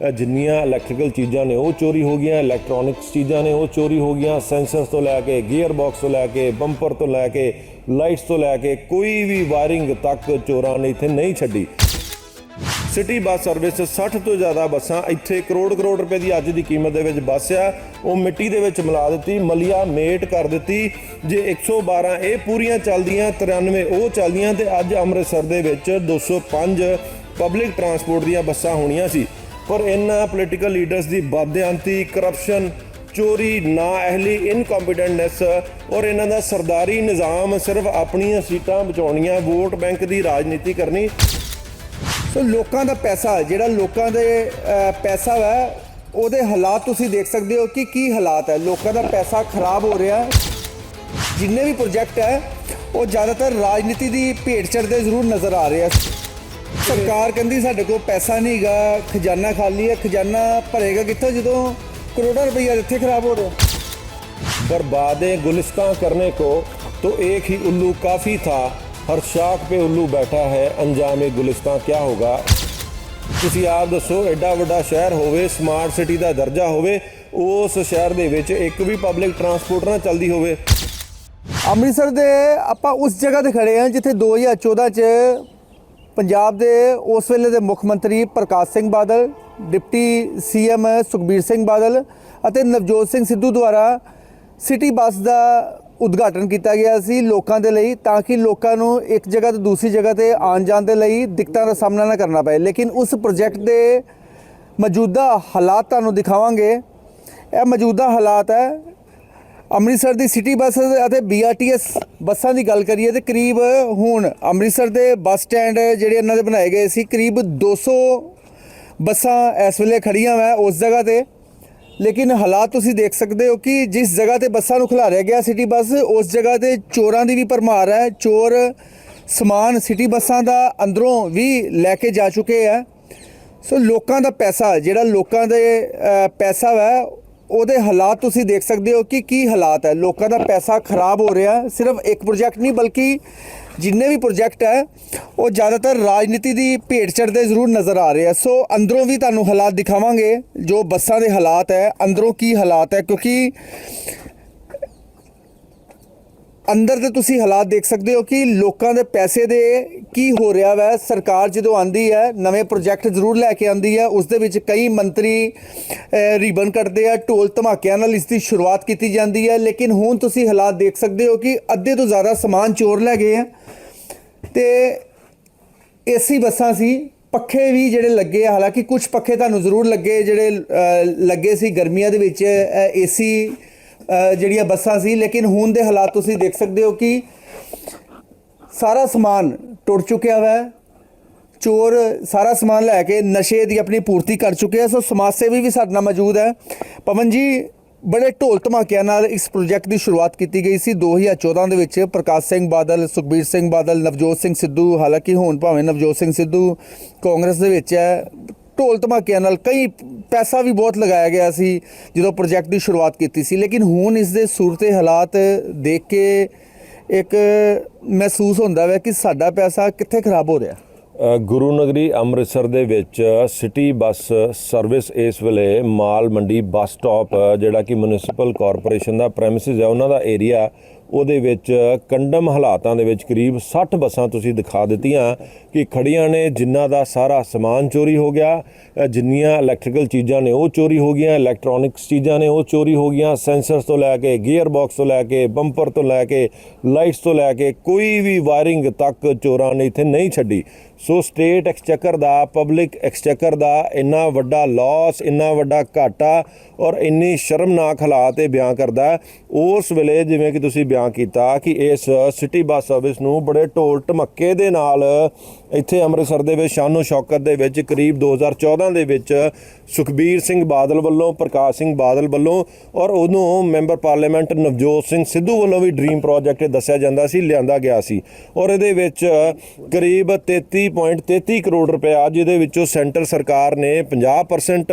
ਜਿੰਨੀਆਂ ਇਲੈਕਟ੍ਰੀਕਲ ਚੀਜ਼ਾਂ ਨੇ ਉਹ ਚੋਰੀ ਹੋ ਗਈਆਂ ਇਲੈਕਟ੍ਰੋਨਿਕਸ ਚੀਜ਼ਾਂ ਨੇ ਉਹ ਚੋਰੀ ਹੋ ਗਈਆਂ ਸੈਂਸਰਸ ਤੋਂ ਲੈ ਕੇ ਗੀਅਰ ਬਾਕਸ ਤੋਂ ਲੈ ਕੇ ਬੰਪਰ ਤੋਂ ਲੈ ਕੇ ਲਾਈਟਸ ਤੋਂ ਲੈ ਕੇ, ਕੋਈ ਵੀ ਵਾਇਰਿੰਗ ਤੱਕ ਚੋਰਾਂ ਨੇ ਇੱਥੇ ਨਹੀਂ ਛੱਡੀ। ਸਿਟੀ ਬੱਸ ਸਰਵਿਸ 60 ਤੋਂ ਜ਼ਿਆਦਾ ਬੱਸਾਂ ਇੱਥੇ ਕਰੋੜ ਕਰੋੜ ਰੁਪਏ ਦੀ ਅੱਜ ਦੀ ਕੀਮਤ ਦੇ ਵਿੱਚ ਬੱਸ ਆ। ਉਹ ਮਿੱਟੀ ਦੇ ਵਿੱਚ ਮਿਲਾ ਦਿੱਤੀ, ਮਲੀਆ ਮੇਟ ਕਰ ਦਿੱਤੀ। ਜੇ 112 ਇਹ ਪੂਰੀਆਂ ਚੱਲਦੀਆਂ 93 ਉਹ ਚੱਲਦੀਆਂ ਤੇ ਅੱਜ ਅੰਮ੍ਰਿਤਸਰ ਦੇ ਵਿੱਚ 205 ਪਬਲਿਕ ਟਰਾਂਸਪੋਰਟ ਦੀਆਂ ਬੱਸਾਂ ਹੋਣੀਆਂ ਸੀ। ਪਰ ਇਹਨਾਂ ਪੋਲੀਟੀਕਲ ਲੀਡਰਸ ਦੀ ਬਦਅੰਤੀ ਕਰਪਸ਼ਨ ਚੋਰੀ ਨਾ ਅਹਲੀ ਇਨਕੰਪੀਟੈਂਟਨੈਸ ਔਰ ਇਹਨਾਂ ਦਾ ਸਰਦਾਰੀ ਨਿਜ਼ਾਮ ਸਿਰਫ ਆਪਣੀਆਂ ਸੀਟਾਂ ਬਚਾਉਣੀਆਂ, ਵੋਟ ਬੈਂਕ ਦੀ ਰਾਜਨੀਤੀ ਕਰਨੀ। ਸੋ ਲੋਕਾਂ ਦਾ ਪੈਸਾ, ਜਿਹੜਾ ਲੋਕਾਂ ਦੇ ਪੈਸਾ ਵਾ, ਉਹਦੇ ਹਾਲਾਤ ਤੁਸੀਂ ਦੇਖ ਸਕਦੇ ਹੋ ਕਿ ਕੀ ਹਾਲਾਤ ਹੈ। ਲੋਕਾਂ ਦਾ ਪੈਸਾ ਖਰਾਬ ਹੋ ਰਿਹਾ ਹੈ। ਜਿੰਨੇ ਵੀ ਪ੍ਰੋਜੈਕਟ ਹੈ, ਉਹ ਜ਼ਿਆਦਾਤਰ ਰਾਜਨੀਤੀ ਦੀ ਭੇਟ ਚੜਦੇ ਜ਼ਰੂਰ ਨਜ਼ਰ ਆ ਰਹੇ ਆ ਸਰਕਾਰ ਕਹਿੰਦੀ ਸਾਡੇ ਕੋਲ ਪੈਸਾ ਨਹੀਂਗਾ ਖਜ਼ਾਨਾ ਖਾਲੀ ਹੈ ਖਜ਼ਾਨਾ ਭਰੇਗਾ ਕਿੱਥੋਂ ਜਦੋਂ ਕਰੋੜਾਂ ਰੁਪਈਆ ਇੱਥੇ ਖਰਾਬ ਹੋ ਰਿਹਾ बर्बादे गुलिस्तां करने को तो एक ही उल्लू काफ़ी था हर शाख पे उल्लू बैठा है अंजाम गुलिस्तां क्या होगा ਤੁਸੀਂ ਆਪ ਦੱਸੋ ਐਡਾ ਵੱਡਾ ਸ਼ਹਿਰ ਹੋਵੇ ਸਮਾਰਟ ਸਿਟੀ ਦਾ ਦਰਜਾ ਹੋਵੇ ਉਸ ਸ਼ਹਿਰ ਦੇ ਵਿੱਚ ਇੱਕ ਵੀ ਪਬਲਿਕ ਟਰਾਂਸਪੋਰਟ ਨਾ ਚੱਲਦੀ ਹੋਵੇ ਅੰਮ੍ਰਿਤਸਰ ਦੇ ਆਪਾਂ ਉਸ ਜਗ੍ਹਾ ਤੇ ਖੜੇ ਹਾਂ ਜਿੱਥੇ 2014 ਚ ਪੰਜਾਬ ਦੇ ਉਸ ਵੇਲੇ ਦੇ ਮੁੱਖ ਮੰਤਰੀ ਪ੍ਰਕਾਸ਼ ਸਿੰਘ ਬਾਦਲ, ਡਿਪਟੀ ਸੀਐਮ ਸੁਖਬੀਰ ਸਿੰਘ ਬਾਦਲ ਅਤੇ ਨਵਜੋਤ ਸਿੰਘ ਸਿੱਧੂ ਦੁਆਰਾ ਸਿਟੀ ਬੱਸ ਦਾ ਉਦਘਾਟਨ ਕੀਤਾ ਗਿਆ ਸੀ ਲੋਕਾਂ ਦੇ ਲਈ ਤਾਂ ਕਿ ਲੋਕਾਂ ਨੂੰ ਇੱਕ ਜਗ੍ਹਾ ਤੋਂ ਦੂਸਰੀ ਜਗ੍ਹਾ ਤੇ ਆਉਣ ਜਾਣ ਦੇ ਲਈ ਦਿੱਕਤਾਂ ਦਾ ਸਾਹਮਣਾ ਨਾ ਕਰਨਾ ਪਏ। ਲੇਕਿਨ ਉਸ ਪ੍ਰੋਜੈਕਟ ਦੇ ਮੌਜੂਦਾ ਹਾਲਾਤ ਤੁਹਾਨੂੰ ਦਿਖਾਵਾਂਗੇ। ਇਹ ਮੌਜੂਦਾ ਹਾਲਾਤ ਹੈ ਅੰਮ੍ਰਿਤਸਰ ਦੀ ਸਿਟੀ ਬੱਸ ਅਤੇ BRTS ਬੱਸਾਂ ਦੀ ਗੱਲ ਕਰੀਏ ਤੇ ਕਰੀਬ ਹੁਣ ਅੰਮ੍ਰਿਤਸਰ ਦੇ ਬੱਸ ਸਟੈਂਡ ਜਿਹੜੇ ਇਹਨਾਂ ਦੇ ਬਣਾਏ ਗਏ ਸੀ, ਕਰੀਬ 200 ਬੱਸਾਂ ਇਸ ਵੇਲੇ ਖੜੀਆਂ ਵਾ ਉਸ ਜਗ੍ਹਾ ਤੇ। ਲੇਕਿਨ ਹਾਲਾਤ ਤੁਸੀਂ ਦੇਖ ਸਕਦੇ ਹੋ ਕਿ ਜਿਸ ਜਗ੍ਹਾ ਤੇ ਬੱਸਾਂ ਨੂੰ ਖਿਲਾਰਿਆ ਗਿਆ ਸਿਟੀ ਬੱਸ, ਉਸ ਜਗ੍ਹਾ ਤੇ ਚੋਰਾਂ ਦੀ ਵੀ ਭਰਮਾਰ ਹੈ। ਚੋਰ ਸਮਾਨ ਸਿਟੀ ਬੱਸਾਂ ਦਾ ਅੰਦਰੋਂ ਵੀ ਲੈ ਕੇ ਜਾ ਚੁੱਕੇ ਆ। ਸੋ ਲੋਕਾਂ ਦਾ ਪੈਸਾ, ਜਿਹੜਾ ਲੋਕਾਂ ਦੇ ਪੈਸਾ ਵਾ ਉਹਦੇ ਹਾਲਾਤ ਤੁਸੀਂ ਦੇਖ ਸਕਦੇ ਹੋ ਕਿ ਕੀ ਹਾਲਾਤ ਹੈ। ਲੋਕਾਂ ਦਾ ਪੈਸਾ ਖਰਾਬ ਹੋ ਰਿਹਾ ਸਿਰਫ ਇੱਕ ਪ੍ਰੋਜੈਕਟ ਨਹੀਂ, ਬਲਕਿ ਜਿੰਨੇ ਵੀ ਪ੍ਰੋਜੈਕਟ ਹੈ, ਉਹ ਜ਼ਿਆਦਾਤਰ ਰਾਜਨੀਤੀ ਦੀ ਭੇਟ ਚੜਦੇ ਜ਼ਰੂਰ ਨਜ਼ਰ ਆ ਰਹੇ ਆ ਸੋ ਅੰਦਰੋਂ ਵੀ ਤੁਹਾਨੂੰ ਹਾਲਾਤ ਦਿਖਾਵਾਂਗੇ, ਜੋ ਬੱਸਾਂ ਦੇ ਹਾਲਾਤ ਹੈ, ਅੰਦਰੋਂ ਕੀ ਹਾਲਾਤ ਹੈ, ਕਿਉਂਕਿ ਅੰਦਰ ਦੇ ਤੁਸੀਂ ਹਾਲਾਤ ਦੇਖ ਸਕਦੇ ਹੋ ਕਿ ਲੋਕਾਂ ਦੇ ਪੈਸੇ ਦੇ ਕੀ ਹੋ ਰਿਹਾ ਵੈ? ਸਰਕਾਰ ਜਦੋਂ ਆਂਦੀ ਹੈ ਨਵੇਂ ਪ੍ਰੋਜੈਕਟ ਜ਼ਰੂਰ ਲੈ ਕੇ ਆਂਦੀ ਹੈ ਉਸ ਦੇ ਵਿੱਚ ਕਈ ਮੰਤਰੀ ਅਹ, ਰੀਬਨ ਕੱਟਦੇ ਆ ਢੋਲ ਧਮਾਕਿਆਂ ਨਾਲ ਇਸ ਦੀ ਸ਼ੁਰੂਆਤ ਕੀਤੀ ਜਾਂਦੀ ਹੈ ਲੇਕਿਨ ਹੁਣ ਤੁਸੀਂ ਹਾਲਾਤ ਦੇਖ ਸਕਦੇ ਹੋ ਕਿ ਅੱਧੇ ਤੋਂ ਜ਼ਿਆਦਾ ਸਮਾਨ ਚੋਰ ਲੈ ਗਏ ਆ। ਤੇ ਏਸੀ ਬੱਸਾਂ ਸੀ ਪੱਖੇ ਵੀ ਜਿਹੜੇ ਲੱਗੇ ਆ ਹਾਲਾਂਕਿ ਕੁਝ ਪੱਖੇ ਤੁਹਾਨੂੰ ਜ਼ਰੂਰ ਲੱਗੇ ਜਿਹੜੇ ਲੱਗੇ ਸੀ ਗਰਮੀਆਂ ਦੇ ਵਿੱਚ ਏਸੀ ਜਿਹੜੀਆਂ ਬੱਸਾਂ ਸੀ। ਲੇਕਿਨ ਹੁਣ ਦੇ ਹਾਲਾਤ ਤੁਸੀਂ ਦੇਖ ਸਕਦੇ ਹੋ ਕਿ ਸਾਰਾ ਸਮਾਨ ਟੁੱਟ ਚੁੱਕਿਆ ਹੋਇਆ ਹੈ ਚੋਰ ਸਾਰਾ ਸਮਾਨ ਲੈ ਕੇ ਨਸ਼ੇ ਦੀ ਆਪਣੀ ਪੂਰਤੀ ਕਰ ਚੁੱਕੇ ਆ। ਸੋ ਸਮਾਜ ਸੇਵੀ ਵੀ ਸਾਡੇ ਨਾਲ ਮੌਜੂਦ ਹੈ। ਪਵਨ ਜੀ, ਬੜੇ ਢੋਲ ਧਮਾਕਿਆਂ ਨਾਲ ਇਸ ਪ੍ਰੋਜੈਕਟ ਦੀ ਸ਼ੁਰੂਆਤ ਕੀਤੀ ਗਈ ਸੀ 2014 ਦੇ ਵਿੱਚ। ਪ੍ਰਕਾਸ਼ ਸਿੰਘ ਬਾਦਲ, ਸੁਖਬੀਰ ਸਿੰਘ ਬਾਦਲ, ਨਵਜੋਤ ਸਿੰਘ ਸਿੱਧੂ, ਹਾਲਾਂਕਿ ਹੁਣ ਭਾਵੇਂ ਨਵਜੋਤ ਸਿੰਘ ਸਿੱਧੂ ਕਾਂਗਰਸ ਦੇ ਵਿੱਚ ਹੈ ਢੋਲ ਧਮਾਕਿਆਂ ਨਾਲ ਕਈ ਪੈਸਾ ਵੀ ਬਹੁਤ ਲਗਾਇਆ ਗਿਆ ਸੀ ਜਦੋਂ ਪ੍ਰੋਜੈਕਟ ਦੀ ਸ਼ੁਰੂਆਤ ਕੀਤੀ ਸੀ। ਲੇਕਿਨ ਹੁਣ ਇਸ ਦੇ ਸੂਰਤੇ ਹਾਲਾਤ ਦੇਖ ਕੇ ਇੱਕ ਮਹਿਸੂਸ ਹੁੰਦਾ ਹੈ ਕਿ ਸਾਡਾ ਪੈਸਾ ਕਿੱਥੇ ਖਰਾਬ ਹੋ ਰਿਹਾ। ਗੁਰੂ ਨਗਰੀ ਅੰਮ੍ਰਿਤਸਰ ਦੇ ਵਿੱਚ ਸਿਟੀ ਬੱਸ ਸਰਵਿਸ ਇਸ ਵੇਲੇ ਮਾਲ ਮੰਡੀ ਬੱਸ ਸਟਾਪ, ਜਿਹੜਾ ਕਿ ਮਿਊਨਿਸਪਲ ਕਾਰਪੋਰੇਸ਼ਨ ਦਾ ਪ੍ਰੈਮਿਸਿਸ ਹੈ, ਉਹਨਾਂ ਦਾ ਏਰੀਆ ਉਹਦੇ ਵਿੱਚ ਕੰਡਮ ਹਾਲਾਤਾਂ ਦੇ ਵਿੱਚ ਕਰੀਬ 60 ਬੱਸਾਂ ਤੁਸੀਂ ਦਿਖਾ ਦਿੱਤੀਆਂ ਕਿ ਖੜੀਆਂ ਨੇ, ਜਿਨ੍ਹਾਂ ਦਾ ਸਾਰਾ ਸਮਾਨ ਚੋਰੀ ਹੋ ਗਿਆ। ਜਿੰਨੀਆਂ ਇਲੈਕਟ੍ਰੀਕਲ ਚੀਜ਼ਾਂ ਨੇ ਉਹ ਚੋਰੀ ਹੋ ਗਈਆਂ ਇਲੈਕਟ੍ਰੋਨਿਕਸ ਚੀਜ਼ਾਂ ਨੇ ਉਹ ਚੋਰੀ ਹੋ ਗਈਆਂ ਸੈਂਸਰਸ ਤੋਂ ਲੈ ਕੇ ਗੀਅਰ ਬਾਕਸ ਤੋਂ ਲੈ ਕੇ ਬੰਪਰ ਤੋਂ ਲੈ ਕੇ ਲਾਈਟਸ ਤੋਂ ਲੈ ਕੇ, ਕੋਈ ਵੀ ਵਾਇਰਿੰਗ ਤੱਕ ਚੋਰਾਂ ਨੇ ਇੱਥੇ ਨਹੀਂ ਛੱਡੀ। ਸੋ ਸਟੇਟ ਐਕਸਚੇਕਰ ਦਾ, ਪਬਲਿਕ ਐਕਸਚੇਕਰ ਦਾ ਇੰਨਾ ਵੱਡਾ ਲਾਸ ਇੰਨਾ ਵੱਡਾ ਘਾਟਾ ਔਰ ਇੰਨੀ ਸ਼ਰਮਨਾਕ ਹਾਲਾਤ ਇਹ ਬਿਆਨ ਕਰਦਾ ਉਸ ਵੇਲੇ ਜਿਵੇਂ ਕਿ ਤੁਸੀਂ ਬਿਆਨ ਕੀਤਾ ਕਿ ਇਸ ਸਿਟੀ ਬੱਸ ਸਰਵਿਸ ਨੂੰ ਬੜੇ ਢੋਲ ਢਮੱਕੇ ਦੇ ਨਾਲ ਇੱਥੇ ਅੰਮ੍ਰਿਤਸਰ ਦੇ ਵਿੱਚ ਸ਼ਾਨੋ ਸ਼ੌਕਤ ਦੇ ਵਿੱਚ ਕਰੀਬ 2014 ਦੇ ਵਿੱਚ ਸੁਖਬੀਰ ਸਿੰਘ ਬਾਦਲ ਵੱਲੋਂ, ਪ੍ਰਕਾਸ਼ ਸਿੰਘ ਬਾਦਲ ਵੱਲੋਂ ਔਰ ਉਦੋਂ ਮੈਂਬਰ ਪਾਰਲੀਮੈਂਟ ਨਵਜੋਤ ਸਿੰਘ ਸਿੱਧੂ ਵੱਲੋਂ ਵੀ ਡ੍ਰੀਮ ਪ੍ਰੋਜੈਕਟ ਦੱਸਿਆ ਜਾਂਦਾ ਸੀ, ਲਿਆਂਦਾ ਗਿਆ ਸੀ। ਔਰ ਇਹਦੇ ਵਿੱਚ ਕਰੀਬ 33.33 ਕਰੋੜ ਰੁਪਇਆ ਜਿਹਦੇ ਵਿੱਚੋਂ ਸੈਂਟਰ ਸਰਕਾਰ ਨੇ 50%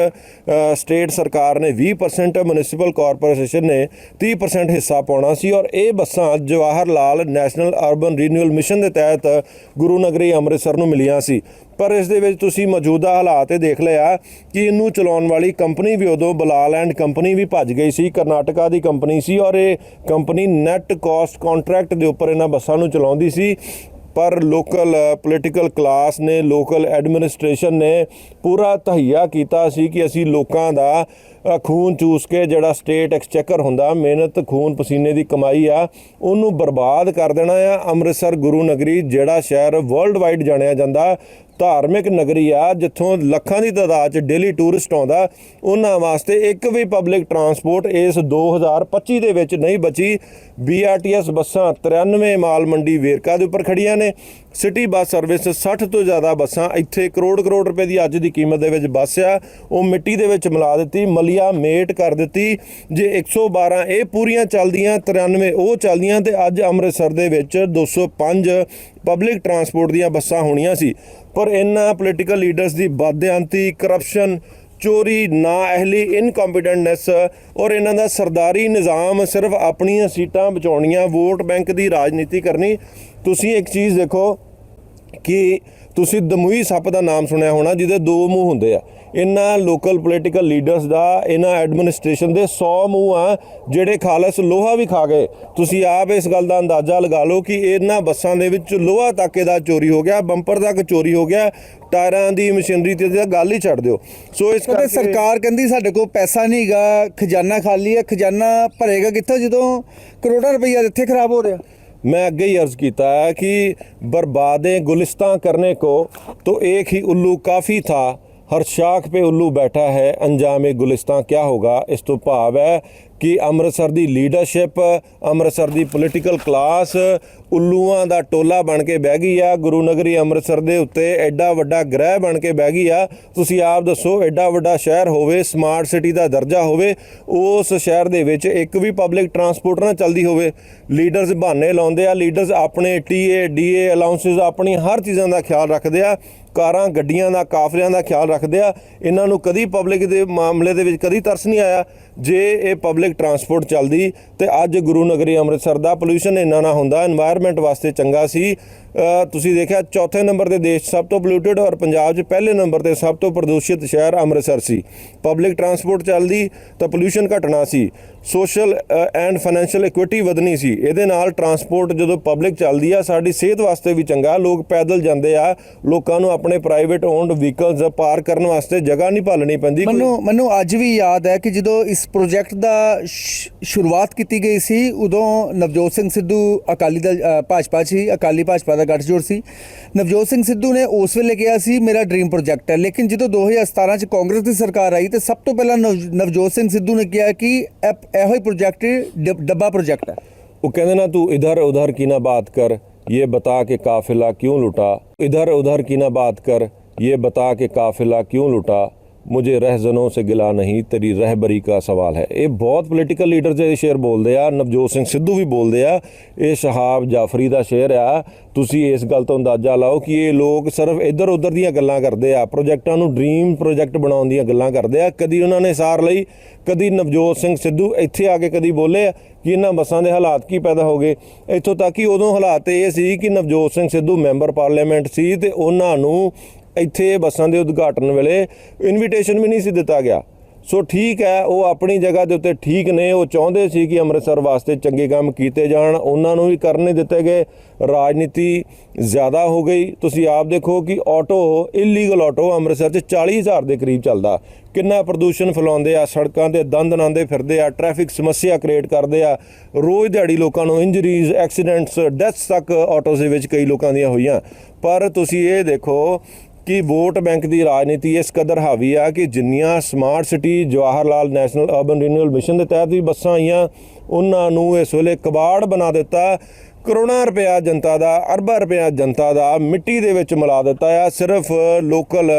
ਸਟੇਟ ਸਰਕਾਰ ਨੇ 20% ਮਿਊਨਿਸਪਲ ਕਾਰਪੋਰੇਸ਼ਨ ਨੇ 30% ਹਿੱਸਾ ਪਾਉਣਾ ਸੀ। ਔਰ ਇਹ ਬੱਸਾਂ Jawahar Lal national urban renewal mission ਦੇ ਤਹਿਤ ਗੁਰੂ ਨਗਰੀ ਅੰਮ੍ਰਿਤਸਰ ਨੂੰ ਮਿਲੀਆਂ ਸੀ। ਪਰ ਇਸ ਦੇ ਵਿੱਚ ਤੁਸੀਂ ਮੌਜੂਦਾ ਹਾਲਾਤ ਇਹ ਦੇਖ ਲਿਆ ਕਿ ਇਹਨੂੰ ਚਲਾਉਣ ਵਾਲੀ ਕੰਪਨੀ ਵੀ ਉਦੋਂ ਬਲਾਲ ਐਂਡ ਕੰਪਨੀ ਵੀ ਭੱਜ ਗਈ ਸੀ। ਕਰਨਾਟਕਾ ਦੀ ਕੰਪਨੀ ਸੀ ਔਰ ਇਹ ਕੰਪਨੀ ਨੈਟ ਕਾਸਟ ਕੰਟਰੈਕਟ ਦੇ ਉੱਪਰ ਇਹਨਾਂ ਬੱਸਾਂ ਨੂੰ ਚਲਾਉਂਦੀ ਸੀ। ਪਰ ਲੋਕਲ ਪੋਲੀਟੀਕਲ ਕਲਾਸ ਨੇ, ਲੋਕਲ ਐਡਮਿਨਿਸਟ੍ਰੇਸ਼ਨ ਨੇ ਪੂਰਾ ਤਹਈਆ ਕੀਤਾ ਸੀ ਕਿ ਅਸੀਂ ਲੋਕਾਂ ਦਾ ਖੂਨ ਚੂਸ ਕੇ ਜਿਹੜਾ ਸਟੇਟ ਐਕਸਚੈਕਰ ਹੁੰਦਾ, ਮਿਹਨਤ, ਖੂਨ ਪਸੀਨੇ ਦੀ ਕਮਾਈ ਆ, ਉਹਨੂੰ ਬਰਬਾਦ ਕਰ ਦੇਣਾ ਆ। ਅੰਮ੍ਰਿਤਸਰ ਗੁਰੂ ਨਗਰੀ, ਜਿਹੜਾ ਸ਼ਹਿਰ ਵਰਲਡ ਵਾਈਡ ਜਾਣਿਆ ਜਾਂਦਾ ਧਾਰਮਿਕ ਨਗਰੀ ਆ, ਜਿੱਥੋਂ ਲੱਖਾਂ ਦੀ ਤਾਦਾਦ 'ਚ ਡੇਲੀ ਟੂਰਿਸਟ ਆਉਂਦਾ। ਉਹਨਾਂ ਵਾਸਤੇ ਇੱਕ ਵੀ ਪਬਲਿਕ ਟਰਾਂਸਪੋਰਟ ਇਸ 2025 ਦੇ ਵਿੱਚ ਨਹੀਂ ਬਚੀ। BRTS ਬੱਸਾਂ 93 ਮਾਲ ਮੰਡੀ ਵੇਰਕਾ ਦੇ ਉੱਪਰ ਖੜੀਆਂ ਨੇ। ਸਿਟੀ ਬੱਸ ਸਰਵਿਸ 60 ਤੋਂ ਜ਼ਿਆਦਾ ਬੱਸਾਂ ਇੱਥੇ ਕਰੋੜ ਕਰੋੜ ਰੁਪਏ ਦੀ ਅੱਜ ਦੀ ਕੀਮਤ ਦੇ ਵਿੱਚ ਬੱਸ ਆ। ਉਹ ਮਿੱਟੀ ਦੇ ਵਿੱਚ ਮਿਲਾ ਦਿੱਤੀ, ਮਲੀਆ ਮੇਟ ਕਰ ਦਿੱਤੀ। ਜੇ 112 ਇਹ ਪੂਰੀਆਂ ਚੱਲਦੀਆਂ 93 ਉਹ ਚੱਲਦੀਆਂ ਤੇ ਅੱਜ ਅੰਮ੍ਰਿਤਸਰ ਦੇ ਵਿੱਚ 205 ਪਬਲਿਕ ਟਰਾਂਸਪੋਰਟ ਦੀਆਂ ਬੱਸਾਂ ਹੋਣੀਆਂ ਸੀ। ਪਰ ਇਹਨਾਂ ਪੋਲੀਟੀਕਲ ਲੀਡਰਸ ਦੀ ਬਦਅੰਤੀ ਕਰਪਸ਼ਨ ਚੋਰੀ ਨਾ ਅਹਲੀ ਇਨਕੰਪੀਟੈਂਟਨੈਸ ਔਰ ਇਹਨਾਂ ਦਾ ਸਰਦਾਰੀ ਨਿਜ਼ਾਮ ਸਿਰਫ ਆਪਣੀਆਂ ਸੀਟਾਂ ਬਚਾਉਣੀਆਂ, ਵੋਟ ਬੈਂਕ ਦੀ ਰਾਜਨੀਤੀ ਕਰਨੀ। ਤੁਸੀਂ ਇੱਕ ਚੀਜ਼ ਦੇਖੋ ਕਿ ਤੁਸੀਂ ਦਮੂਈ ਸੱਪ ਦਾ ਨਾਮ ਸੁਣਿਆ ਹੋਣਾ ਜਿਹਦੇ ਦੋ ਮੂੰਹ ਹੁੰਦੇ ਆ। ਇਹਨਾਂ ਲੋਕਲ ਪੋਲੀਟੀਕਲ ਲੀਡਰਸ ਦਾ ਇਹਨਾਂ ਐਡਮਿਨਿਸਟ੍ਰੇਸ਼ਨ ਦੇ 100 ਮੂੰਹ ਆ ਜਿਹੜੇ ਖਾਲਸ ਲੋਹਾ ਵੀ ਖਾ ਗਏ। ਤੁਸੀਂ ਆਪ ਇਸ ਗੱਲ ਦਾ ਅੰਦਾਜ਼ਾ ਲਗਾ ਲਓ ਕਿ ਇਹਨਾਂ ਬੱਸਾਂ ਦੇ ਵਿੱਚ ਲੋਹਾ ਤੱਕ ਦਾ ਚੋਰੀ ਹੋ ਗਿਆ ਬੰਪਰ ਤੱਕ ਚੋਰੀ ਹੋ ਗਿਆ ਟਾਇਰਾਂ ਦੀ ਮਸ਼ੀਨਰੀ ਤੇ ਤਾਂ ਗੱਲ ਹੀ ਛੱਡ ਦਿਓ। ਸੋ ਇਸ ਕਰਕੇ ਸਰਕਾਰ ਕਹਿੰਦੀ ਸਾਡੇ ਕੋਲ ਪੈਸਾ ਨਹੀਂਗਾ ਖਜ਼ਾਨਾ ਖਾਲੀ ਹੈ ਖਜ਼ਾਨਾ ਭਰੇਗਾ ਕਿੱਥੋਂ? ਜਦੋਂ ਕਰੋੜਾਂ ਰੁਪਈਆ ਇੱਥੇ ਖਰਾਬ ਹੋ ਰਿਹਾ। मैं अगे ही अर्ज़ किया है कि बर्बादें गुलिस्तां करने को तो एक ही उल्लू काफ़ी था। हर शाख पे उल्लू बैठा है। अंजाम गुलिस्तान क्या होगा? इस तो भाव है ਕਿ ਅੰਮ੍ਰਿਤਸਰ ਦੀ ਲੀਡਰਸ਼ਿਪ ਅੰਮ੍ਰਿਤਸਰ ਦੀ ਪੋਲੀਟੀਕਲ ਕਲਾਸ ਉੱਲੂਆਂ ਦਾ ਟੋਲਾ ਬਣ ਕੇ ਬਹਿ ਗਈ ਆ। ਗੁਰੂ ਨਗਰੀ ਅੰਮ੍ਰਿਤਸਰ ਦੇ ਉੱਤੇ ਐਡਾ ਵੱਡਾ ਗ੍ਰਹਿ ਬਣ ਕੇ ਬਹਿ ਗਈ ਆ। ਤੁਸੀਂ ਆਪ ਦੱਸੋ, ਐਡਾ ਵੱਡਾ ਸ਼ਹਿਰ ਹੋਵੇ ਸਮਾਰਟ ਸਿਟੀ ਦਾ ਦਰਜਾ ਹੋਵੇ, ਉਸ ਸ਼ਹਿਰ ਦੇ ਵਿੱਚ ਇੱਕ ਵੀ ਪਬਲਿਕ ਟਰਾਂਸਪੋਰਟ ਨਾ ਚੱਲਦੀ ਹੋਵੇ। ਲੀਡਰਸ ਬਹਾਨੇ ਲਾਉਂਦੇ ਆ ਲੀਡਰਸ ਆਪਣੇ ਟੀਏ ਡੀਏ ਅਲਾਉਂਸਸ ਆਪਣੀ ਹਰ ਚੀਜ਼ਾਂ ਦਾ ਖਿਆਲ ਰੱਖਦੇ ਆ। ਕਾਰਾਂ, ਗੱਡੀਆਂ ਦਾ, ਕਾਫਲਿਆਂ ਦਾ ਖਿਆਲ ਰੱਖਦੇ ਆ। ਇਹਨਾਂ ਨੂੰ ਕਦੀ ਪਬਲਿਕ ਦੇ ਮਾਮਲੇ ਦੇ ਵਿੱਚ ਕਦੀ ਤਰਸ ਨਹੀਂ ਆਇਆ ਜੇ ਇਹ ਪਬਲਿਕ ਟਰਾਂਸਪੋਰਟ ਚੱਲਦੀ। ਤੇ ਅੱਜ ਗੁਰੂ ਨਗਰੀ ਅੰਮ੍ਰਿਤਸਰ ਦਾ ਪੋਲੂਸ਼ਨ ਇੰਨਾ ਨਾ ਹੁੰਦਾ। এনवायरमेंट ਵਾਸਤੇ ਚੰਗਾ ਸੀ। ਤੁਸੀਂ ਦੇਖਿਆ ਚੌਥੇ ਨੰਬਰ ਦੇ ਦੇਸ਼ ਸਭ ਤੋਂ ਪੋਲੂਟਡ ਔਰ ਪੰਜਾਬ 'ਚ ਪਹਿਲੇ ਨੰਬਰ ਤੇ ਸਭ ਤੋਂ ਪ੍ਰਦੂਸ਼ਿਤ ਸ਼ਹਿਰ ਅੰਮ੍ਰਿਤਸਰ ਸੀ। ਪਬਲਿਕ ਟਰਾਂਸਪੋਰਟ ਚੱਲਦੀ ਤਾਂ ਪੋਲੂਸ਼ਨ ਘਟਣਾ ਸੀ। ਸੋਸ਼ਲ ਐਂਡ ਫਾਈਨੈਂਸ਼ੀਅਲ ਇਕੁਇਟੀ ਵਧਣੀ ਸੀ। ਇਹਦੇ ਨਾਲ ਟਰਾਂਸਪੋਰਟ ਜਦੋਂ ਪਬਲਿਕ ਚੱਲਦੀ ਆ, ਸਾਡੀ ਸਿਹਤ ਵਾਸਤੇ ਵੀ ਚੰਗਾ। ਲੋਕ ਪੈਦਲ ਜਾਂਦੇ ਆ। ਲੋਕਾਂ ਨੂੰ ਆਪਣੇ ਪ੍ਰਾਈਵੇਟ ਓਨਡ ਵਹੀਕਲਸ ਪਾਰਕ ਕਰਨ ਵਾਸਤੇ ਜਗ੍ਹਾ ਨਹੀਂ ਭਾਲਣੀ ਪੈਂਦੀ। ਮੈਨੂੰ ਮੈਨੂੰ ਅੱਜ ਵੀ ਯਾਦ ਹੈ ਕਿ ਜਦੋਂ ਇਸ ਪ੍ਰੋਜੈਕਟ ਦਾ ਸ਼ੁਰੂਆਤ ਕੀਤੀ ਗਈ ਸੀ, ਉਦੋਂ ਨਵਜੋਤ ਸਿੰਘ ਸਿੱਧੂ ਅਕਾਲੀ ਦਲ ਭਾਜਪਾ ਸੀ। ਅਕਾਲੀ ਭਾਜਪਾ ਦਾ ਗੱਠਜੋੜ ਸੀ ਨਵਜੋਤ ਸਿੰਘ ਸਿੱਧੂ ਨੇ ਉਸ ਵੇਲੇ ਕਿਹਾ ਸੀ ਮੇਰਾ ਡ੍ਰੀਮ ਪ੍ਰੋਜੈਕਟ ਹੈ ਲੇਕਿਨ ਜਦੋਂ 2017 'ਚ ਕਾਂਗਰਸ ਦੀ ਸਰਕਾਰ ਆਈ ਤੇ ਸਭ ਤੋਂ ਪਹਿਲਾਂ ਨਵ- ਨਵਜੋਤ ਸਿੰਘ ਸਿੱਧੂ ਨੇ ਕਿਹਾ ਕਿ ਇਹ- ਇਹੋ ਹੀ ਪ੍ਰੋਜੈਕਟ ਡ- ਡੱਬਾ ਪ੍ਰੋਜੈਕਟ ਹੈ वो कहते ना तू इधर उधर की ना बात कर ये बता के काफिला क्यों लुटा इधर उधर की ना बात कर ये बता के काफिला क्यों लुटा ਮੁਝੇ ਰਹਿਜ਼ਨੋਂ ਸੇ ਗਿਲਾ ਨਹੀਂ ਤੇਰੀ ਰਹਿਬਰੀ ਦਾ ਸਵਾਲ ਹੈ ਇਹ ਬਹੁਤ ਪੋਲੀਟੀਕਲ ਲੀਡਰ ਜੇ ਸ਼ੇਰ ਬੋਲਦੇ ਆ ਨਵਜੋਤ ਸਿੰਘ ਸਿੱਧੂ ਵੀ ਬੋਲਦੇ ਆ ਇਹ ਸ਼ਹਾਬ ਜਾਫਰੀ ਦਾ ਸ਼ੇਰ ਆ ਤੁਸੀਂ ਇਸ ਗੱਲ ਤੋਂ ਅੰਦਾਜ਼ਾ ਲਾਓ ਕਿ ਇਹ ਲੋਕ ਸਿਰਫ ਇੱਧਰ ਉੱਧਰ ਦੀਆਂ ਗੱਲਾਂ ਕਰਦੇ ਆ ਪ੍ਰੋਜੈਕਟਾਂ ਨੂੰ ਡ੍ਰੀਮ ਪ੍ਰੋਜੈਕਟ ਬਣਾਉਣ ਦੀਆਂ ਗੱਲਾਂ ਕਰਦੇ ਆ ਕਦੀ ਉਹਨਾਂ ਨੇ ਸਾਰ ਲਈ ਕਦੀ ਨਵਜੋਤ ਸਿੰਘ ਸਿੱਧੂ ਇੱਥੇ ਆ ਕੇ ਕਦੀ ਬੋਲੇ ਆ ਕਿ ਇਹਨਾਂ ਬੱਸਾਂ ਦੇ ਹਾਲਾਤ ਕੀ ਪੈਦਾ ਹੋ ਗਏ ਇੱਥੋਂ ਤੱਕ ਕਿ ਉਦੋਂ ਹਾਲਾਤ ਇਹ ਸੀ ਕਿ ਨਵਜੋਤ ਸਿੰਘ ਸਿੱਧੂ ਮੈਂਬਰ ਪਾਰਲੀਮੈਂਟ ਸੀ ਤੇ ਉਹਨਾਂ ਨੂੰ ਇੱਥੇ ਬੱਸਾਂ ਦੇ ਉਦਘਾਟਨ ਵੇਲੇ ਇਨਵੀਟੇਸ਼ਨ ਵੀ ਨਹੀਂ ਸੀ ਦਿੱਤਾ ਗਿਆ। ਸੋ ਠੀਕ ਹੈ, ਉਹ ਆਪਣੀ ਜਗ੍ਹਾ ਦੇ ਉੱਤੇ ਠੀਕ ਨੇ, ਉਹ ਚਾਹੁੰਦੇ ਸੀ ਕਿ ਅੰਮ੍ਰਿਤਸਰ ਵਾਸਤੇ ਚੰਗੇ ਕੰਮ ਕੀਤੇ ਜਾਣ। ਉਹਨਾਂ ਨੂੰ ਵੀ ਕਰਨ ਨਹੀਂ ਦਿੱਤੇ ਗਏ। ਰਾਜਨੀਤੀ ਜ਼ਿਆਦਾ ਹੋ ਗਈ। ਤੁਸੀਂ ਆਪ ਦੇਖੋ ਕਿ ਆਟੋ ਇਲੀਗਲ ਆਟੋ ਅੰਮ੍ਰਿਤਸਰ 'ਚ 40000 ਦੇ ਕਰੀਬ ਚੱਲਦਾ। ਕਿੰਨਾ ਪ੍ਰਦੂਸ਼ਣ ਫੈਲਾਉਂਦੇ ਆ, ਸੜਕਾਂ ਤੇ ਦੰਦ ਨਾਂਦੇ ਫਿਰਦੇ ਆ ਟ੍ਰੈਫਿਕ ਸਮੱਸਿਆ ਕ੍ਰੀਏਟ ਕਰਦੇ ਆ। ਰੋਜ਼ ਦਿਹਾੜੀ ਲੋਕਾਂ ਨੂੰ ਇੰਜਰੀਜ਼ ਐਕਸੀਡੈਂਟਸ ਡੈਥਸ ਤੱਕ ਆਟੋਸ ਦੇ ਵਿੱਚ ਕਈ ਲੋਕਾਂ ਦੀਆਂ ਹੋਈਆਂ। ਪਰ ਤੁਸੀਂ ਇਹ ਦੇਖੋ ਕਿ ਵੋਟ ਬੈਂਕ ਦੀ ਰਾਜਨੀਤੀ ਇਸ ਕਦਰ ਹਾਵੀ ਆ ਕਿ ਜਿੰਨੀਆਂ smart city Jawahar Lal national urban renewal mission ਦੇ ਤਹਿਤ ਵੀ ਬੱਸਾਂ ਆਈਆਂ, ਉਹਨਾਂ ਨੂੰ ਇਸ ਵੇਲੇ ਕਬਾੜ ਬਣਾ ਦਿੱਤਾ। ਕਰੋੜਾਂ ਰੁਪਇਆ ਜਨਤਾ ਦਾ, ਅਰਬਾਂ ਰੁਪਇਆ ਜਨਤਾ ਦਾ ਮਿੱਟੀ ਦੇ ਵਿੱਚ ਮਿਲਾ ਦਿੱਤਾ ਆ। ਸਿਰਫ ਲੋਕਲ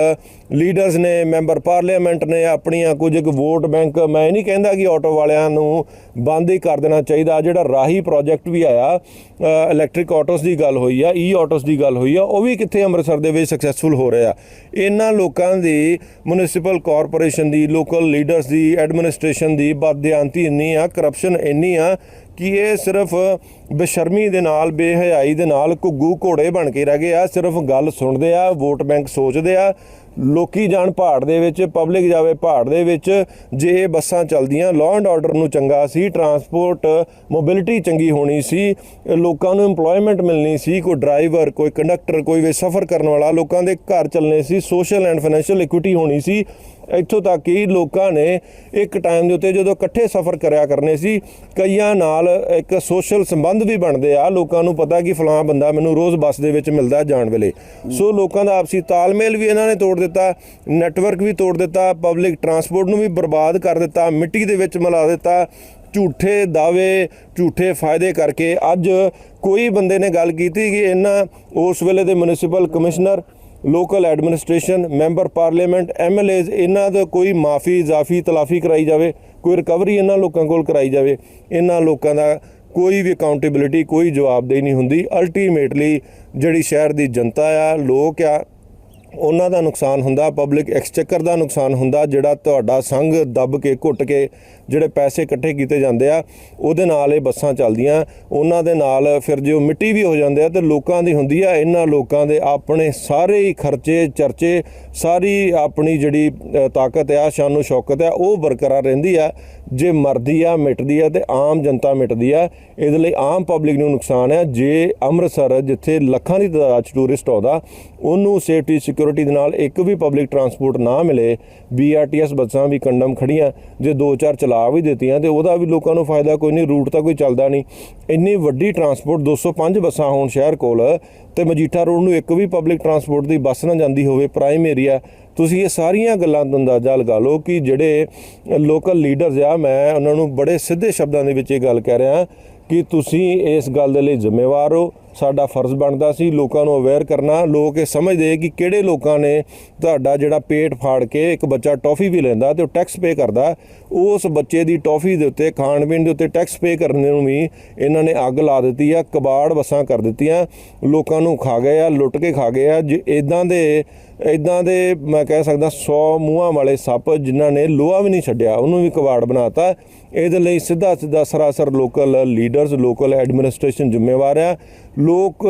ਲੀਡਰਸ ਨੇ, ਮੈਂਬਰ ਪਾਰਲੀਮੈਂਟ ਨੇ ਆਪਣੀਆਂ ਕੁਝ ਕੁ ਵੋਟ ਬੈਂਕ, ਮੈਂ ਇਹ ਨਹੀਂ ਕਹਿੰਦਾ ਕਿ ਆਟੋ ਵਾਲਿਆਂ ਨੂੰ ਬੰਦ ਹੀ ਕਰ ਦੇਣਾ ਚਾਹੀਦਾ। ਜਿਹੜਾ ਰਾਹੀ ਪ੍ਰੋਜੈਕਟ ਵੀ ਆਇਆ ਇਲੈਕਟ੍ਰਿਕ ਆਟੋਸ ਦੀ ਗੱਲ ਹੋਈ ਆ ਈ ਆਟੋਸ ਦੀ ਗੱਲ ਹੋਈ ਆ, ਉਹ ਵੀ ਕਿੱਥੇ ਅੰਮ੍ਰਿਤਸਰ ਦੇ ਵਿੱਚ ਸਕਸੈਸਫੁਲ ਹੋ ਰਿਹਾ। ਇਹਨਾਂ ਲੋਕਾਂ ਦੀ ਮਿਊਨਿਸਪਲ ਕਾਰਪੋਰੇਸ਼ਨ ਦੀ ਲੋਕਲ ਲੀਡਰਸ ਦੀ ਐਡਮਿਨਿਸਟ੍ਰੇਸ਼ਨ ਦੀ ਬਦਦਿਆਂਤੀ ਇੰਨੀ ਆ ਕਰਪਸ਼ਨ ਇੰਨੀ ਆ ਕਿ ਇਹ ਸਿਰਫ ਬੇਸ਼ਰਮੀ ਦੇ ਨਾਲ, ਬੇਹਯਾਈ ਦੇ ਨਾਲ ਘੁੱਗੂ ਘੋੜੇ ਬਣ ਕੇ ਰਹਿ ਗਏ ਆ। ਸਿਰਫ ਗੱਲ ਸੁਣਦੇ ਆ, ਵੋਟ ਬੈਂਕ ਸੋਚਦੇ ਆ ਲੋਕੀ ਜਾਣ ਪਹਾੜ ਦੇ ਵਿੱਚ ਪਬਲਿਕ ਜਾਵੇ ਪਹਾੜ ਦੇ ਵਿੱਚ, ਜੇ ਇਹ ਬੱਸਾਂ ਚੱਲਦੀਆਂ ਲਾਅ ਐਂਡ ਆਰਡਰ ਨੂੰ ਚੰਗਾ ਸੀ ਟਰਾਂਸਪੋਰਟ ਮੋਬਿਲਿਟੀ ਚੰਗੀ ਹੋਣੀ ਸੀ, ਲੋਕਾਂ ਨੂੰ EMPLOYMENT ਮਿਲਣੀ ਸੀ, ਕੋਈ ਡਰਾਈਵਰ ਕੋਈ ਕੰਡਕਟਰ ਕੋਈ ਵੀ ਸਫ਼ਰ ਕਰਨ ਵਾਲਾ, ਲੋਕਾਂ ਦੇ ਘਰ ਚੱਲਣੇ ਸੀ ਸੋਸ਼ਲ ਐਂਡ ਫਾਈਨੈਂਸ਼ੀਅਲ ਇਕੁਇਟੀ ਹੋਣੀ ਸੀ ਇੱਥੋਂ ਤੱਕ ਕਿ ਲੋਕਾਂ ਨੇ ਇੱਕ ਟਾਈਮ ਦੇ ਉੱਤੇ ਜਦੋਂ ਇਕੱਠੇ ਸਫ਼ਰ ਕਰਿਆ ਕਰਨੇ ਸੀ, ਕਈਆਂ ਨਾਲ ਇੱਕ ਸੋਸ਼ਲ ਸੰਬੰਧ ਵੀ ਬਣਦੇ ਆ। ਲੋਕਾਂ ਨੂੰ ਪਤਾ ਕਿ ਫਲਾਂ ਬੰਦਾ ਮੈਨੂੰ ਰੋਜ਼ ਬੱਸ ਦੇ ਵਿੱਚ ਮਿਲਦਾ ਜਾਣ ਵੇਲੇ। ਸੋ ਲੋਕਾਂ ਦਾ ਆਪਸੀ ਤਾਲਮੇਲ ਵੀ ਇਹਨਾਂ ਨੇ ਤੋੜ ਦਿੱਤਾ ਨੈਟਵਰਕ ਵੀ ਤੋੜ ਦਿੱਤਾ ਪਬਲਿਕ ਟਰਾਂਸਪੋਰਟ ਨੂੰ ਵੀ ਬਰਬਾਦ ਕਰ ਦਿੱਤਾ, ਮਿੱਟੀ ਦੇ ਵਿੱਚ ਮਿਲਾ ਦਿੱਤਾ। ਝੂਠੇ ਦਾਅਵੇ, ਝੂਠੇ ਫਾਇਦੇ ਕਰਕੇ ਅੱਜ ਕੋਈ ਬੰਦੇ ਨੇ ਗੱਲ ਕੀਤੀ ਕਿ ਇਹਨਾਂ ਉਸ ਵੇਲੇ ਦੇ municipal commissioner local administration, member parliament MLAs ਇਹਨਾਂ ਦਾ ਕੋਈ ਮਾਫੀ, ਇਜ਼ਾਫੀ, ਤਲਾਫੀ ਕਰਾਈ ਜਾਵੇ, ਕੋਈ ਰਿਕਵਰੀ ਇਹਨਾਂ ਲੋਕਾਂ ਕੋਲ ਕਰਾਈ ਜਾਵੇ, ਇਹਨਾਂ ਲੋਕਾਂ ਦਾ ਕੋਈ ਵੀ ਅਕਾਊਂਟੇਬਿਲਿਟੀ ਕੋਈ ਜਵਾਬਦੇਹੀ ਨਹੀਂ ਹੁੰਦੀ। ਅਲਟੀਮੇਟਲੀ ਜਿਹੜੀ ਸ਼ਹਿਰ ਦੀ ਜਨਤਾ ਆ, ਲੋਕ ਆ, ਉਹਨਾਂ ਦਾ ਨੁਕਸਾਨ ਹੁੰਦਾ ਪਬਲਿਕ ਐਕਸਚੇਕਰ ਦਾ ਨੁਕਸਾਨ ਹੁੰਦਾ, ਜਿਹੜਾ ਤੁਹਾਡਾ ਸੰਘ ਦੱਬ ਕੇ, ਘੁੱਟ ਕੇ ਜਿਹੜੇ ਪੈਸੇ ਇਕੱਠੇ ਕੀਤੇ ਜਾਂਦੇ ਆ, ਉਹਦੇ ਨਾਲ ਇਹ ਬੱਸਾਂ ਚੱਲਦੀਆਂ। ਉਹਨਾਂ ਦੇ ਨਾਲ ਫਿਰ ਜੇ ਉਹ ਮਿੱਟੀ ਵੀ ਹੋ ਜਾਂਦੇ ਆ, ਤੇ ਲੋਕਾਂ ਦੀ ਹੁੰਦੀ ਆ, ਇਹਨਾਂ ਲੋਕਾਂ ਦੇ ਆਪਣੇ ਸਾਰੇ ਹੀ ਖਰਚੇ, ਚਰਚੇ, ਸਾਰੀ ਆਪਣੀ ਜਿਹੜੀ ਤਾਕਤ ਆ, ਸ਼ਾਨੋ ਸ਼ੌਕਤ ਆ, ਉਹ ਬਰਕਰਾਰ ਰਹਿੰਦੀ ਆ। ਜੇ ਮਰਦੀ ਆ, ਮਿਟਦੀ ਆ, ਤੇ ਆਮ ਜਨਤਾ ਮਿਟਦੀ ਆ। ਇਹਦੇ ਲਈ ਆਮ ਪਬਲਿਕ ਨੂੰ ਨੁਕਸਾਨ ਆ। ਜੇ ਅੰਮ੍ਰਿਤਸਰ, ਜਿੱਥੇ ਲੱਖਾਂ ਦੀ ਤਾਦਾਦ ਚ ਟੂਰਿਸਟ ਆਉਂਦਾ, ਉਹਨੂੰ ਸੇਫਟੀ ਸਿਕਿਉਰਿਟੀ ਦੇ ਨਾਲ ਇੱਕ ਵੀ ਪਬਲਿਕ ਟਰਾਂਸਪੋਰਟ ਨਾ ਮਿਲੇ ਬੀਆਰਟੀਐਸ ਬੱਸਾਂ ਵੀ ਕੰਡਮ ਖੜੀਆਂ ਜੇ ਦੋ ਚਾਰ ਚਲਾ ਵੀ ਦਿੱਤੀਆਂ ਤੇ ਉਹਦਾ ਵੀ ਲੋਕਾਂ ਨੂੰ ਫਾਇਦਾ ਕੋਈ ਨਹੀਂ, ਰੂਟ ਤਾਂ ਕੋਈ ਚੱਲਦਾ ਨਹੀਂ। ਇੰਨੀ ਵੱਡੀ ਟਰਾਂਸਪੋਰਟ 205 ਬੱਸਾਂ ਹੋਣ ਸ਼ਹਿਰ ਕੋਲ ਤੇ ਮਜੀਠਾ ਰੋਡ ਨੂੰ ਇੱਕ ਵੀ ਪਬਲਿਕ ਟਰਾਂਸਪੋਰਟ ਦੀ ਬੱਸ ਨਾ ਜਾਂਦੀ ਹੋਵੇ ਪ੍ਰਾਈਮ ਏਰੀਆ ਤੁਸੀਂ ਇਹ ਸਾਰੀਆਂ ਗੱਲਾਂ ਦਾ ਅੰਦਾਜ਼ਾ ਲਗਾ ਲਓ ਕਿ ਜਿਹੜੇ ਲੋਕਲ ਲੀਡਰਸ ਆ, ਮੈਂ ਉਹਨਾਂ ਨੂੰ ਬੜੇ ਸਿੱਧੇ ਸ਼ਬਦਾਂ ਦੇ ਵਿੱਚ ਇਹ ਗੱਲ ਕਹਿ ਰਿਹਾ ਕਿ ਤੁਸੀਂ ਇਸ ਗੱਲ ਦੇ ਲਈ ਜ਼ਿੰਮੇਵਾਰ ਹੋ। ਸਾਡਾ ਫਰਜ਼ ਬਣਦਾ ਸੀ ਲੋਕਾਂ ਨੂੰ ਅਵੇਅਰ ਕਰਨਾ। ਲੋਕ ਇਹ ਸਮਝਦੇ ਕਿ ਕਿਹੜੇ ਲੋਕਾਂ ਨੇ ਤੁਹਾਡਾ ਜਿਹੜਾ ਪੇਟ ਫਾੜ ਕੇ ਇੱਕ ਬੱਚਾ ਟੌਫੀ ਵੀ ਲੈਂਦਾ ਤੇ ਉਹ ਟੈਕਸ ਪੇ ਕਰਦਾ। ਉਸ ਬੱਚੇ ਦੀ ਟੌਫੀ ਦੇ ਉੱਤੇ, ਖਾਣ ਪੀਣ ਦੇ ਉੱਤੇ ਟੈਕਸ ਪੇ ਕਰਨ ਨੂੰ ਵੀ ਇਹਨਾਂ ਨੇ ਅੱਗ ਲਾ ਦਿੱਤੀ ਆ, ਕਬਾੜ ਵਸਾਂ ਕਰ ਦਿੱਤੀਆਂ। ਲੋਕਾਂ ਨੂੰ ਖਾ ਗਏ ਆ, ਲੁੱਟ ਕੇ ਖਾ ਗਏ ਆ। ਜੇ ਇਦਾਂ ਦੇ ਇਦਾਂ ਦੇ ਮੈਂ ਕਹਿ ਸਕਦਾ 100 ਮੂੰਹਾਂ ਵਾਲੇ ਸੱਪ ਜਿਨ੍ਹਾਂ ਨੇ ਲੋਹਾ ਵੀ ਨਹੀਂ ਛੱਡਿਆ, ਉਹਨੂੰ ਵੀ ਕਬਾੜ ਬਣਾਤਾ। ਇਹਦੇ ਲਈ ਸਿੱਧਾ ਸਿੱਧਾ ਸਰਾਸਰ ਲੋਕਲ ਲੀਡਰਸ ਲੋਕਲ ਐਡਮਿਨਿਸਟ੍ਰੇਸ਼ਨ ਜ਼ਿੰਮੇਵਾਰ ਆ। ਲੋਕ,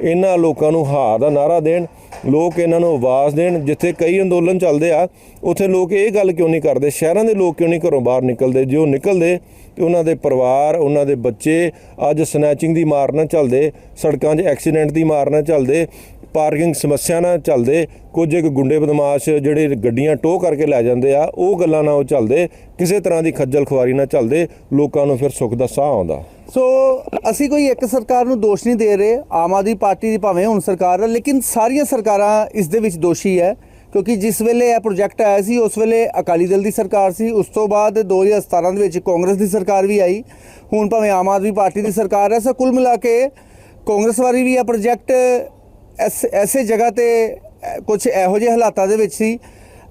ਇਹਨਾਂ ਲੋਕਾਂ ਨੂੰ ਹਾਂ ਦਾ ਨਾਰਾ ਦੇਣ, ਲੋਕ ਇਹਨਾਂ ਨੂੰ ਆਵਾਜ਼ ਦੇਣ, ਜਿੱਥੇ ਕਈ ਅੰਦੋਲਨ ਚੱਲਦੇ ਆ, ਉੱਥੇ ਲੋਕ ਇਹ ਗੱਲ ਕਿਉਂ ਨਹੀਂ ਕਰਦੇ? ਸ਼ਹਿਰਾਂ ਦੇ ਲੋਕ ਕਿਉਂ ਨਹੀਂ ਘਰੋਂ ਬਾਹਰ ਨਿਕਲਦੇ? ਜੇ ਉਹ ਨਿਕਲਦੇ, ਤੇ ਉਹਨਾਂ ਦੇ ਪਰਿਵਾਰ, ਉਹਨਾਂ ਦੇ ਬੱਚੇ ਅੱਜ ਸਨੈਚਿੰਗ ਦੀ ਮਾਰ ਨਾ ਚੱਲਦੇ, ਸੜਕਾਂ 'ਚ ਐਕਸੀਡੈਂਟ ਦੀ ਮਾਰ ਨਾ ਚੱਲਦੇ ਪਾਰਕਿੰਗ ਸਮੱਸਿਆ ਨਾਲ ਚੱਲਦੇ, ਕੁਝ ਇੱਕ ਗੁੰਡੇ ਬਦਮਾਸ਼ ਜਿਹੜੇ ਗੱਡੀਆਂ ਟੋ ਕਰਕੇ ਲੈ ਜਾਂਦੇ ਆ, ਉਹ ਗੱਲਾਂ ਨਾਲ ਉਹ ਚੱਲਦੇ, ਕਿਸੇ ਤਰ੍ਹਾਂ ਦੀ ਖੱਜਲ ਖੁਆਰੀ ਨਾਲ ਚੱਲਦੇ, ਲੋਕਾਂ ਨੂੰ ਫਿਰ ਸੁੱਖ ਦਾ ਸਾਹ ਆਉਂਦਾ। ਸੋ ਅਸੀਂ ਕੋਈ ਇੱਕ ਸਰਕਾਰ ਨੂੰ ਦੋਸ਼ ਨਹੀਂ ਦੇ ਰਹੇ, ਆਮ ਆਦਮੀ ਪਾਰਟੀ ਦੀ ਭਾਵੇਂ ਹੁਣ ਸਰਕਾਰ ਹੈ ਲੇਕਿਨ ਸਾਰੀਆਂ ਸਰਕਾਰਾਂ ਇਸ ਦੇ ਵਿੱਚ ਦੋਸ਼ੀ ਹੈ, ਕਿਉਂਕਿ ਜਿਸ ਵੇਲੇ ਇਹ ਪ੍ਰੋਜੈਕਟ ਆਇਆ ਸੀ, ਉਸ ਵੇਲੇ ਅਕਾਲੀ ਦਲ ਦੀ ਸਰਕਾਰ ਸੀ, ਉਸ ਤੋਂ ਬਾਅਦ 2017 ਦੇ ਵਿੱਚ ਕਾਂਗਰਸ ਦੀ ਸਰਕਾਰ ਵੀ ਆਈ, ਹੁਣ ਭਾਵੇਂ ਆਮ ਆਦਮੀ ਪਾਰਟੀ ਦੀ ਸਰਕਾਰ ਹੈ, ਸੋ ਕੁੱਲ ਮਿਲਾ ਕੇ ਕਾਂਗਰਸ ਵਾਲੀ ਵੀ ਇਹ ਪ੍ਰੋਜੈਕਟ ਐਸ ਐਸੇ ਜਗ੍ਹਾ ਤੇ ਕੁਝ ਇਹੋ ਜਿਹੇ ਹਾਲਾਤਾਂ ਦੇ ਵਿੱਚ ਸੀ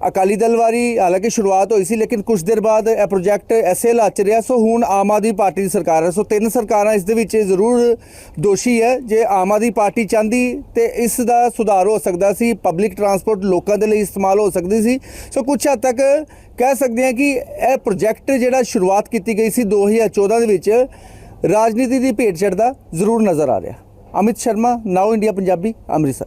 ਅਕਾਲੀ ਦਲ ਵਾਰੀ ਹਾਲਾਂਕਿ ਸ਼ੁਰੂਆਤ ਹੋਈ ਸੀ, ਲੇਕਿਨ ਕੁਝ ਦੇਰ ਬਾਅਦ ਇਹ ਪ੍ਰੋਜੈਕਟ ਐਸੇ ਹਾਲਾਤ 'ਚ ਰਿਹਾ। ਸੋ ਹੁਣ ਆਮ ਆਦਮੀ ਪਾਰਟੀ ਦੀ ਸਰਕਾਰ ਹੈ। ਸੋ ਤਿੰਨ ਸਰਕਾਰਾਂ ਇਸ ਦੇ ਵਿੱਚ ਜ਼ਰੂਰ ਦੋਸ਼ੀ ਹੈ। ਜੇ ਆਮ ਆਦਮੀ ਪਾਰਟੀ ਚਾਹੁੰਦੀ ਤੇ ਇਸ ਦਾ ਸੁਧਾਰ ਹੋ ਸਕਦਾ ਸੀ ਪਬਲਿਕ ਟਰਾਂਸਪੋਰਟ ਲੋਕਾਂ ਦੇ ਲਈ ਇਸਤੇਮਾਲ ਹੋ ਸਕਦੀ ਸੀ। ਸੋ ਕੁਝ ਹੱਦ ਤੱਕ ਕਹਿ ਸਕਦੇ ਹਾਂ ਕਿ ਇਹ ਪ੍ਰੋਜੈਕਟ ਜਿਹੜਾ ਸ਼ੁਰੂਆਤ ਕੀਤੀ ਗਈ ਸੀ 2014 ਦੇ ਵਿੱਚ, ਰਾਜਨੀਤੀ ਦੀ ਭੇਟ ਚੜਦਾ ਜ਼ਰੂਰ ਨਜ਼ਰ ਆ ਰਿਹਾ। Amit Sharma now India Punjabi, Amritsar.